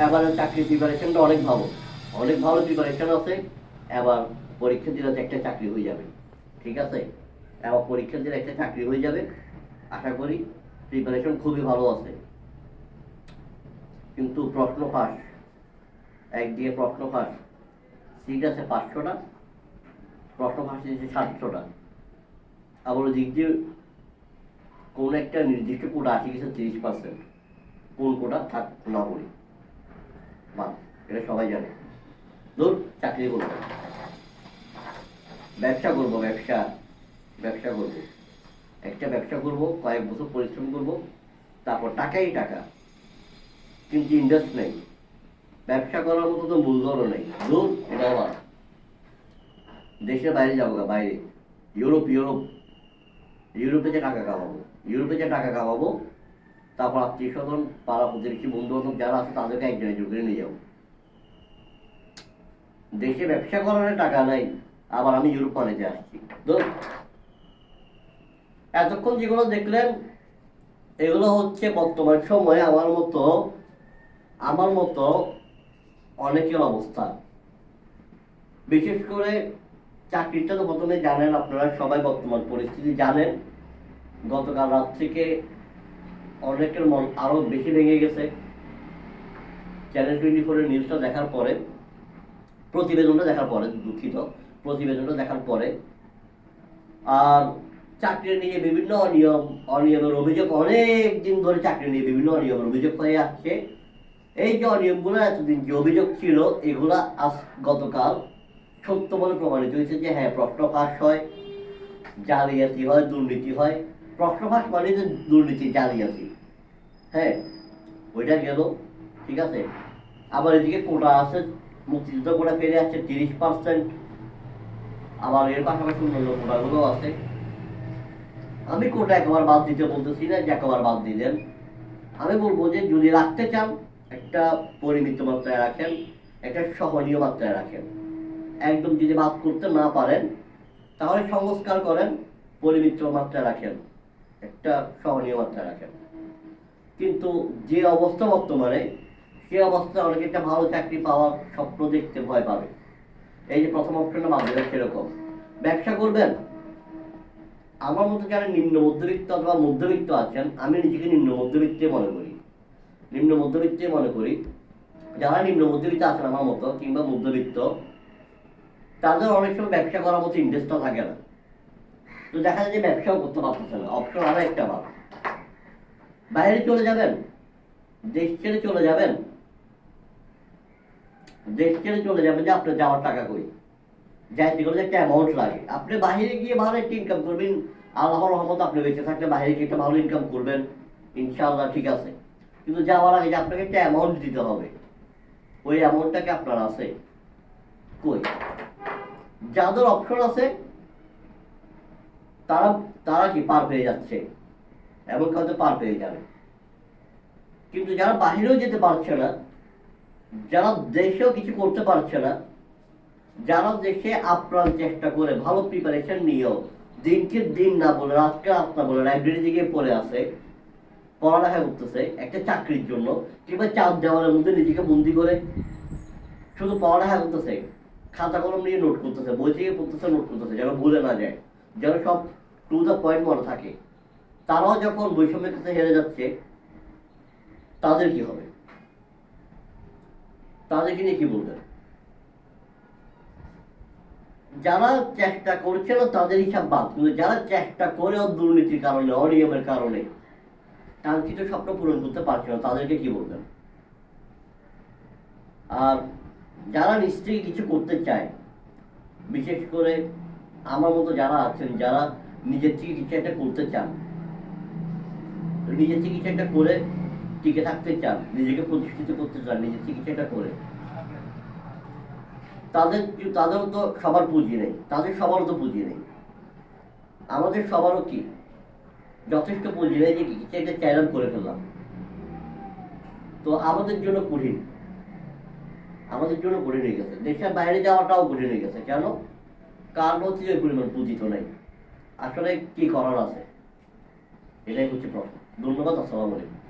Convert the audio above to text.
এবার চাকরির প্রিপারেশনটা অনেক ভালো। অনেক ভালো প্রিপারেশন আছে, এবার পরীক্ষা দিলে একটা চাকরি হয়ে যাবে। ঠিক আছে? এবার পরীক্ষা দিলে একটা চাকরি হয়ে যাবে। আশা করি প্রিপারেশন খুবই ভালো আছে। কিন্তু প্রশ্ন ফাঁস। এক দিয়ে প্রশ্ন ফাঁস। সিট আছে পাঁচশোটা প্রশ্ন ফাঁস দিয়েছে সাতশোটা আবার ওই দিক দিয়ে কোন একটা নির্দিষ্ট কোটা আছে গেছে তিরিশ পার্সেন্ট কোন কোটা থাক না পড়ি বা এটা সবাই জানে। ধর, চাকরি করব। ব্যবসা করব, ব্যবসা ব্যবসা করব। একটা ব্যবসা করব, কয়েক বছর পরিশ্রম করব, তারপর টাকাই টাকা। কিন্তু ইন্ডাস্ট নেই। ব্যবসা করার মতো তো মূলধনও নেই। ধর, এটা আবার দেশের বাইরে যাব বাইরে। Europe Europe. ইউরোপে যে টাকা কামাবো, ইউরোপে যে টাকা কামাবো তারপর আত্মীয় স্বজন পাড়া প্রতিবেশী বন্ধু বান্ধব যারা আছে তাদেরকে একজন একজন করে নিয়ে যাব। দেশে ব্যবসা করার টাকা নাই, আবার আমি ইউরোপ বানাইতে আসছি। এতক্ষণ যেগুলো দেখলেন, এগুলো হচ্ছে বর্তমান সময়ে আমার মতো আমার মতো অনেকের অবস্থা। বিশেষ করে চাকরিটা তো প্রথমে জানেন আপনারা সবাই বর্তমান পরিস্থিতি জানেন। গতকাল রাত থেকে অনেকের মন আরও বেশি ভেঙে গেছে। চ্যানেল টোয়েন্টি ফোরের নিউজটা দেখার পরে, প্রতিবেদনটা দেখার পরে, দুঃখিত, প্রতিবেদনটা দেখার পরে, আর চাকরি নিয়ে বিভিন্ন অনিয়ম, অনিয়মের অভিযোগ, অনেক দিন ধরে চাকরি নিয়ে বিভিন্ন অনিয়মের অভিযোগ হয়ে আসছে। এই যে অনিয়মগুলো এতদিন যে অভিযোগ ছিল, এগুলা আজ গতকাল সত্য বলে প্রমাণিত হয়েছে যে হ্যাঁ প্রশ্ন ফাঁস হয়, জালিয়াতি হয়, দুর্নীতি হয়। প্রশ্ন ফাঁস মানে যে দুর্নীতি জালিয়াতি হ্যাঁ ওইটা গেল, ঠিক আছে? আবার এদিকে কোটা আছে, মুক্তিযুদ্ধ কোটা পেরে আসছে তিরিশ পার্সেন্ট। আবার এর পাশাপাশি অন্যান্য কোটাগুলো আছে। আমি কোটা একবার বাদ দিতে বলতেছি না, যে একবার বাদ দিলেন। আমি বলব যে যদি রাখতে চান, একটা পরিমিত মাত্রায় রাখেন, একটা সহনীয় মাত্রায় রাখেন। একদম যদি বাদ করতে না পারেন, তাহলে সংস্কার করেন, পরিমিত মাত্রায় রাখেন। একটা সহনীয় মাত্রায় রাখেন। কিন্তু যে অবস্থা বর্তমানে, সে অবস্থায় অনেকে একটা ভালো চাকরি পাওয়ার স্বপ্ন দেখতে ভয় পাবে। এই যে প্রথম অপশনটা দিলেন সেরকম। ব্যবসা করবেন? আমার মতো যারা নিম্ন মধ্যবিত্ত অথবা মধ্যবিত্ত আছেন, আমি নিজেকে নিম্ন মধ্যবিত্তে মনে করি। নিম্ন মধ্যবিত্তে মনে করি। যারা নিম্ন মধ্যবিত্ত আছেন আমার মতো, কিংবা মধ্যবিত্ত, তাদের অনেক সময় ব্যবসা করার মতো ইন্টারেস্টও থাকে না। তো দেখা যায় যে ব্যবসাও করতে পারতেছে না অপশন আরও একটা ভাব বাইরে চলে যাবেন, দেশ ছেড়ে চলে যাবেন, দেশ ছেড়ে চলে যাবেন যে আপনার যাওয়ার টাকা কই? যাইতে গেলে একটা অ্যামাউন্ট লাগে। আপনি বাইরে গিয়ে ভালো একটা ইনকাম করবেন, আল্লাহর রহমত আপনি বেঁচে থাকলে বাইরে গিয়ে একটা ভালো ইনকাম করবেন, ইনশাআল্লাহ ঠিক আছে। কিন্তু যাওয়ার আগে যে আপনাকে একটা অ্যামাউন্ট দিতে হবে, ওই অ্যামাউন্টটাকে আপনার আছে কই? যাদের অপশন আছে তারা তারা কি পার পেয়ে যাচ্ছে? এমন কাউকে পার পেয়ে যাবে। কিন্তু যারা বাহিরেও যেতে পারছে না, যারা দেশেও কিছু করতে পারছে না, যারা দেশে আপ্রাণ চেষ্টা করে ভালো প্রিপারেশন নিয়েও দিনকে দিন না বলে, রাতকে রাত না বলে লাইব্রেরি গিয়ে পড়ে আছে, পড়ালেখা করতেছে, একটা চাকরির জন্য, কিংবা চাঁদ দেওয়ার মধ্যে নিজেকে বন্দি করে শুধু পড়ালেখা করতেছে, খাতা কলম নিয়ে নোট করতেছে, বই থেকে পড়তেছে নোট করতেছে, যেন ভুলে না যায়, যেন সব টু দ্য পয়েন্ট মনে থাকে। তারাও যখন বৈষম্যের কাছে হেরে যাচ্ছে, তাদের কি হবে? তাদেরকে নিয়ে কি বলবেন? যারা চেষ্টা করছে না তাদের হিসাব বাদ। কিন্তু যারা চেষ্টা করেও দুর্নীতির কারণে, অনিয়মের কারণে কাঙ্ক্ষিত স্বপ্ন পূরণ করতে পারছে না, তাদেরকে কি বলবেন? আর যারা থেকে কিছু করতে চায়, বিশেষ করে আমার মতো যারা আছেন, যারা নিজের একটা করতে চান। নিজের চিকিৎসাটা করে টিকে থাকতে চান, নিজেকে প্রতিষ্ঠিত করতে চান, নিজের চিকিৎসাটা করে। তাদের তাদেরও তো সবার পুঁজি নেই, তাদের সবারও তো পুঁজি নেই। আমাদের সবারও কি? যথেষ্ট পুঁজি নেই যে একটা চ্যালেঞ্জ করে ফেললাম। তো আমাদের জন্য কঠিন। আমাদের জন্য কঠিন হয়ে গেছে। দেশের বাইরে যাওয়াটাও কঠিন হয়ে গেছে। কেন? কারণ হচ্ছে পরিমাণ পুঁজি তো নেই। আসলে কি করার আছে? এটাই হচ্ছে প্রশ্ন। ধন্যবাদ আসসালামু আলাইকুম।